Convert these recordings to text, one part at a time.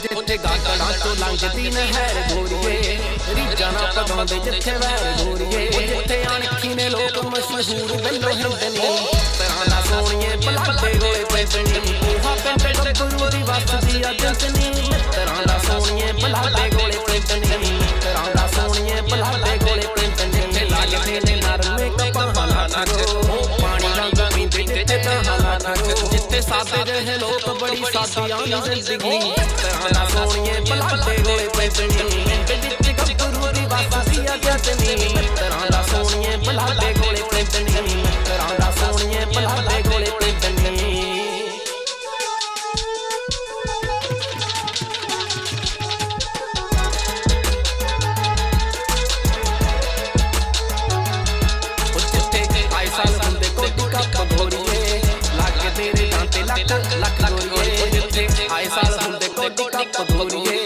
ਜਿੱਥੇ ਗਾਗੜਾਂ ਤੋਂ ਲੰਘਦੀ ਨਹਿਰ ਗੋਰੀਏ ਰੀਜਾਂ ਨਾ ਪਗਾਉਂਦੇ ਜਿੱਥੇ ਵਹਿਰ ਗੋਰੀਏ ਜਿੱਥੇ ਅਣਖੀ ਨੇ ਲੋਕ ਮਸ਼ਹੂਰ ਵੱਲੋਂ ਹਿੰਦਨੀ ਤਰ੍ਹਾਂ ਦਾ ਸੋਹਣੀਏ ਬਲਾਡੇ ਗੋਲੇ ਪੈਂਦਣੀ ਉਹ ਪਿੰਡ ਗੱਭਰੂ ਦੀ ਵਸਦੀ ਆ ਜੰਤਨੀ ਤਰ੍ਹਾਂ ਦਾ ਸੋਹਣੀਏ ਬਲਾਡੇ ਗੋਲੇ ਪੈਂਦਣੀ ਜਿੱਥੇ ਸਾਦੇ ਜਿਹੇ ਲੋਕ ਬੜੀ ਸਾਦੀਆਂ ਦੀ ਜ਼ਿੰਦਗੀ। ਤਰ੍ਹਾਂ ਦਾ ਸੋਹਣੀਏ ਬਲਾਡੇ ਤੇ ਲੱਖ ਲੱਖ ਗੋਰੀਏ ਜਿੱਥੇ ਆਏ ਸਾਲ ਹੁੰਦੇ ਕੋਟੀ ਕੱਪ ਗੋਰੀਏ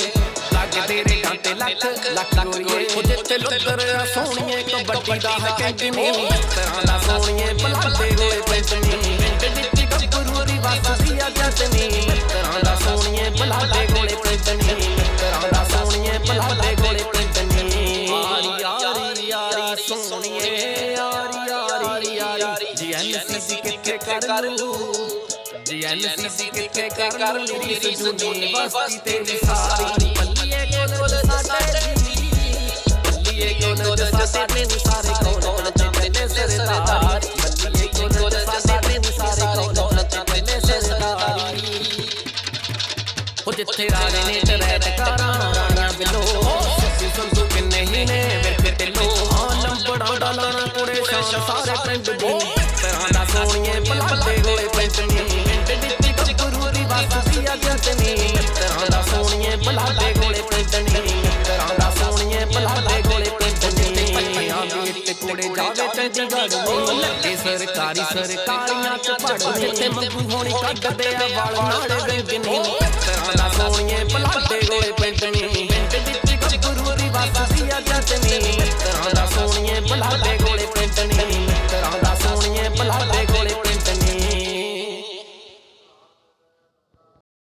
ਲੱਗ ਤੇਰੇ ਨਾਂ ਤੇ ਲੱਖ ਲੱਖ ਗੋਰੀਏ ਉਹ ਜਿੱਥੇ ਲੁੱਟਰ ਆ ਸੋਹਣੀਏ ਕਬੱਡੀ ਦਾ ਹੈ ਕੈਂਟਨੀ ਤਰ੍ਹਾਂ ਦਾ ਸੋਹਣੀਏ ਬਲਾਡੇ ਗੋਲੇ ਪੈਂਟਨੀ ਪਿੰਡ ਵਿੱਚ ਗੱਭਰੂ ਦੀ ਵਸਦੀ ਆ ਜੱਟਨੀ ਤਰ੍ਹਾਂ ਦਾ ਸੋਹਣੀਏ ਬਲਾਡੇ ਗੋਲੇ ਪੈਂਟਨੀ ਤਰ੍ਹਾਂ ਦਾ ਸੋਹਣੀਏ ਬਲਾਡੇ ਗੋਲੇ ਪੈਂਟਨੀ ਯਾਰੀ ਯਾਰੀ ਯਾਰੀ ਸੋਹਣੀਏ ਯਾਰੀ ਯਾਰੀ ਯਾਰੀ। ਜੀਐਨਸੀ ਕਿੱਥੇ ਕਰ ਲੂ? ਜੀਐਨਸੀ ਕਿੱਥੇ ਕਰ ਲੂ ਰੀਸ ਜੂਨੀ ਬਸਤੀ ਤੇਰੀ ਸਾਰੀ। ਪੱਲੀਏ ਕੋਲ ਸਾਡੇ ਜੀ ਪੱਲੀਏ ਕੋਲ ਸਾਡੇ ਸਾਰੇ ਕੋਲ ਚੰਦੇ ਨੇ ਸਰਦਾਰ ਪੱਲੀਏ ਕੋਲ ਸਾਡੇ ਸਾਰੇ ਕੋਲ ਚੰਦੇ ਨੇ ਸਰਦਾਰ ਉਹ ਜਿੱਥੇ ਰਾਜੇ ਨੇ ਟਰੈਟ ਕਰਾਂ ਰਾਣੀਆਂ ਬਿਲੋ। ਸਿੱਧੀ ਸੰਤੂ ਕਿੰਨੇ ਹੀ ਨੇ ਵਿਰਕੇ ਤੇ ਲੋ ਹਾਂ ਲੰਬੜਾ ਡਾਲਣਾ ਕੁੜੇ ਸ਼ਾਨ ਸਾਰੇ ਪਿੰਡ ਦੀ ਤਰ੍ਹਾਂ ਦਾ ਸੋਹਣੀਏ ਨੂੰ ਲੱਗੇ। ਸਰਕਾਰੀ ਸਰਕਾਰੀਆਂ ਚ ਪੜ ਜਿੱਥੇ ਮੰਗੂ ਹੋਣੀ ਕੱਢਦੇ ਆ ਵਾਲ ਨਾਲੇ ਦਾ ਪੈਂਟਨੀ